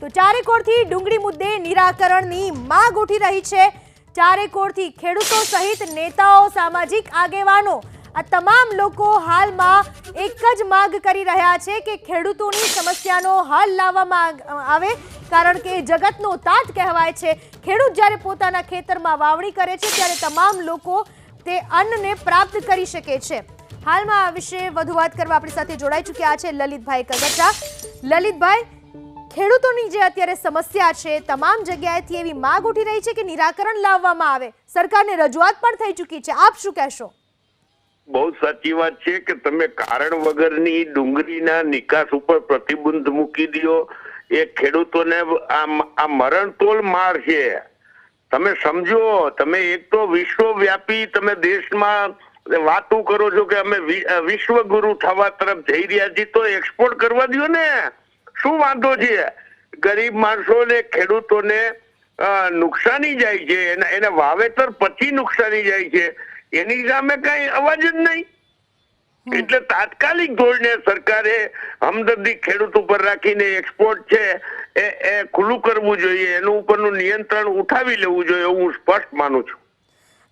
તો ચારેકોરથી ડુંગળી મુદ્દે નિરાકરણની માંગ ઉઠી રહી છે. ચારેકોરથી ખેડૂતો સહિત નેતાઓ, સામાજિક આગેવાનો, આ તમામ લોકો હાલમાં એક જ માંગ કરી રહ્યા છે કે ખેડૂતોની સમસ્યાનો હલ લાવવામાં આવે. કારણ કે જગતનો તાત કહેવાય છે, ખેડૂત જ્યારે પોતાના ખેતરમાં વાવણી કરે છે, ત્યારે તમામ લોકો તે અન્નને પ્રાપ્ત કરી શકે છે. હાલમાં આ વિશે વધુ વાત કરવા આપણી સાથે જોડાઈ ચૂક્યા છે લલિતભાઈ કગટા લલિતભાઈ ખેડૂતોની જે અત્યારે સમસ્યા છે, તમામ જગ્યાએથી એવી માંગ ઉઠી રહી છે કે નિરાકરણ લાવવામાં આવે. સરકારને રજૂઆત પણ થઈ ચૂકી છે. આપ શું કહેશો? બહુ સાચી વાત છે કે તમે કારણ વગરની ડુંગળીના નિકાસ ઉપર પ્રતિબંધ મૂકી દો. એ ખેડૂતોને આ મરણ મરણતોલ માર છે. તમે સમજો, તમે એક તો વિશ્વવ્યાપી તમે દેશમાં વાતો કરો છો કે અમે વિશ્વગુરુ થવા તરફ જઈ રહ્યા છીએ, તો એક્સપોર્ટ કરવા દો ને. શું વાંધો છે? ગરીબ માણસોને ખેડૂતોને નુકસાની જાય છે એના એને વાવેતર પછી નુકસાની જાય છે. એની સામે કઈ અવાજ જ નહીં. એટલે તાત્કાલિક ધોરણે સરકારે હમદર્દી ખેડૂત ઉપર રાખીને એક્સપોર્ટ છે એ એ ખુલ્લું કરવું જોઈએ. એનું ઉપરનું નિયંત્રણ ઉઠાવી લેવું જોઈએ એવું હું સ્પષ્ટ માનું છું.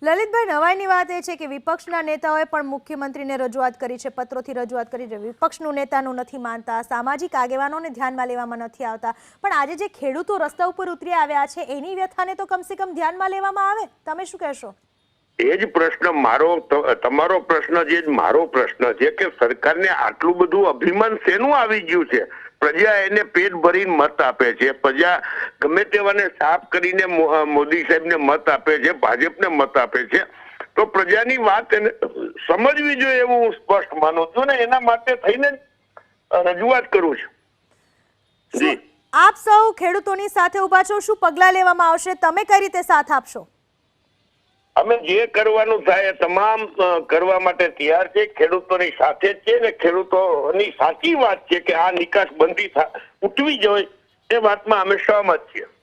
લલિતભાઈ, નવાઈની વાત એ છે કે વિપક્ષના નેતાઓએ પણ મુખ્યમંત્રીને રજૂઆત કરી છે, પત્રોથી રજૂઆત કરી છે. વિપક્ષનું નેતાનું નથી માનતા, સામાજિક આગેવાનોને ધ્યાનમાં લેવામાં નથી આવતા. પણ આજે જે ખેડૂતો રસ્તા ઉપર ઉતરી આવ્યા છે, એની વ્યથાને તો કમસે કમ ધ્યાનમાં લેવામાં આવે? તમે શું કહેશો? એ જ પ્રશ્ન મારો તમારો પ્રશ્ન જે, મારો પ્રશ્ન છે કે સરકારને આટલું બધું અભિમાન શેનું આવી ગયું છે? પ્રજા એને પેટ ભરીને મત આપે છે. પ્રજા ગમે તેવાને સાફ કરીને મોદી સાહેબને મત આપે છે ભાજપને મત આપે છે. તો પ્રજાની વાત એને સમજવી જોઈએ એવું હું સ્પષ્ટ માનું છું ને એના માટે થઈને રજૂઆત કરું છું. જી. આપ સૌ ખેડૂતોની સાથે ઊભા છો? શું પગલાં લેવામાં આવશે? તમે કઈ રીતે સાથ આપશો? અમે જે કરવાનું થાય તમામ કરવા માટે તૈયાર છે. ખેડૂતોની સાથે જ છે ને ખેડૂતોની સાચી વાત છે કે આ નિકાસ બંધી ઉઠવી જોઈએ. એ વાતમાં અમે સહમત છીએ.